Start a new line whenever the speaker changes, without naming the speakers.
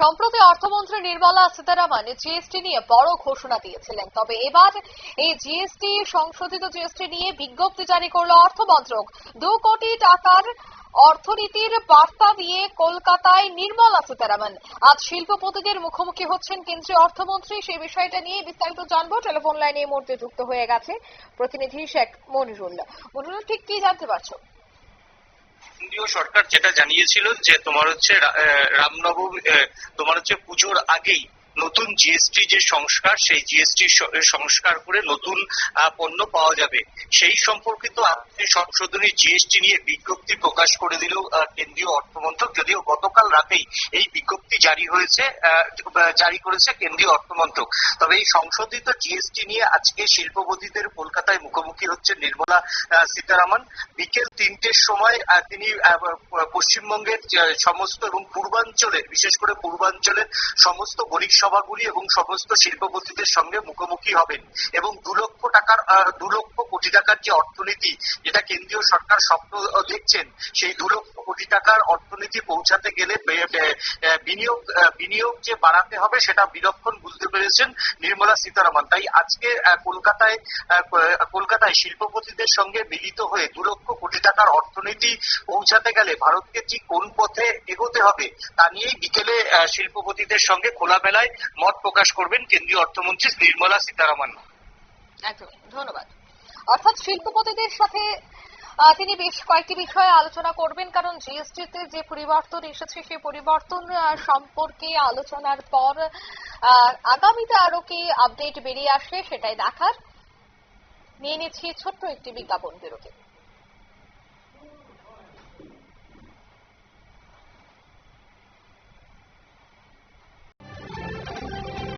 সম্প্রতি অর্থমন্ত্রী নির্মলা সীতারামন জিএসটি নিয়ে বড় ঘোষণা দিয়েছিলেন। তবে এবার এই জিএসটি, সংশোধিত জিএসটি নিয়ে বিজ্ঞপ্তি জারি করল অর্থ মন্ত্রক দু কোটি টাকার অর্থনীতির বার্তা দিয়ে কলকাতায় নির্মলা সীতারামন। আজ শিল্পপতিদের মুখোমুখি হচ্ছেন কেন্দ্রীয় অর্থমন্ত্রী। সেই বিষয়টা নিয়ে বিস্তারিত জানব। টেলিফোন লাইনে এই মুহূর্তে যুক্ত হয়ে গেছে প্রতিনিধি শেখ মনিরুল। মনিরুল, ঠিক কি জানতে পারছ?
কেন্দ্রীয় সরকার যেটা জানিয়েছিল যে তোমার হচ্ছে রামনবমী তোমার হচ্ছে পুজোর আগেই নতুন জিএসটি যে সংস্কার, সেই জিএসটি সংস্কার করে নতুন পণ্য পাওয়া যাবে। সেই সম্পর্কিত আপনি সংশোধনী জিএসটি নিয়ে বিজ্ঞপ্তি প্রকাশ করে দিল কেন্দ্রীয় অর্থমন্ত্রক, যদিও গতকাল রাতেই এই বিজ্ঞপ্তি জারি হয়েছে জারি করেছে কেন্দ্রীয় অর্থমন্ত্রক। তবে এই সংশোধিত জিএসটি নিয়ে আজকে শিল্পপতিদের কলকাতায় মুখোমুখি হচ্ছে নির্মলা সীতারামন। বিকেল তিনটের সময় তিনি পশ্চিমবঙ্গের সমস্ত এবং পূর্বাঞ্চলের, বিশেষ করে পূর্বাঞ্চলের সমস্ত বণিক সভাগুলি এবং সমস্ত শিল্পপতিদের সঙ্গে মুখোমুখি হবেন এবং দু লক্ষ টাকার দু লক্ষ কোটি টাকার যে অর্থনীতি যেটা কেন্দ্রীয় সরকার স্বপ্ন দেখছেন, সেই দু লক্ষ কোটি টাকার অর্থনীতি পৌঁছাতে গেলে বিনিয়োগ বিনিয়োগ যে বাড়াতে হবে সেটা বিলক্ষণ বুঝতে পেরেছেন নির্মলা সীতারামন। তাই আজকে কলকাতায় কলকাতায় শিল্পপতিদের সঙ্গে মিলিত হয়ে দু লক্ষ কোটি টাকার অর্থনীতি পৌঁছাতে গেলে ভারতকে ঠিক কোন পথে এগোতে হবে। তা নিয়েই বিকেলে শিল্পপতিদের সঙ্গে খোলামেলায় মত প্রকাশ করবেন কেন্দ্রীয় অর্থমন্ত্রী নির্মলা সীতারামন।
ধন্যবাদ। অর্থাৎ শিল্পপতিদের সাথে তিনি বেশ কয়েকটি বিষয়ে আলোচনা করবেন, কারণ জিএসটি তে যে পরিবর্তন এসেছে, সেই পরিবর্তন সম্পর্কে আলোচনার পর আগামীতে আরও কি আপডেট বেরিয়ে আসে সেটাই দেখার। নিয়ে নিচ্ছি ছোট্ট একটি বিজ্ঞাপন বিরতি।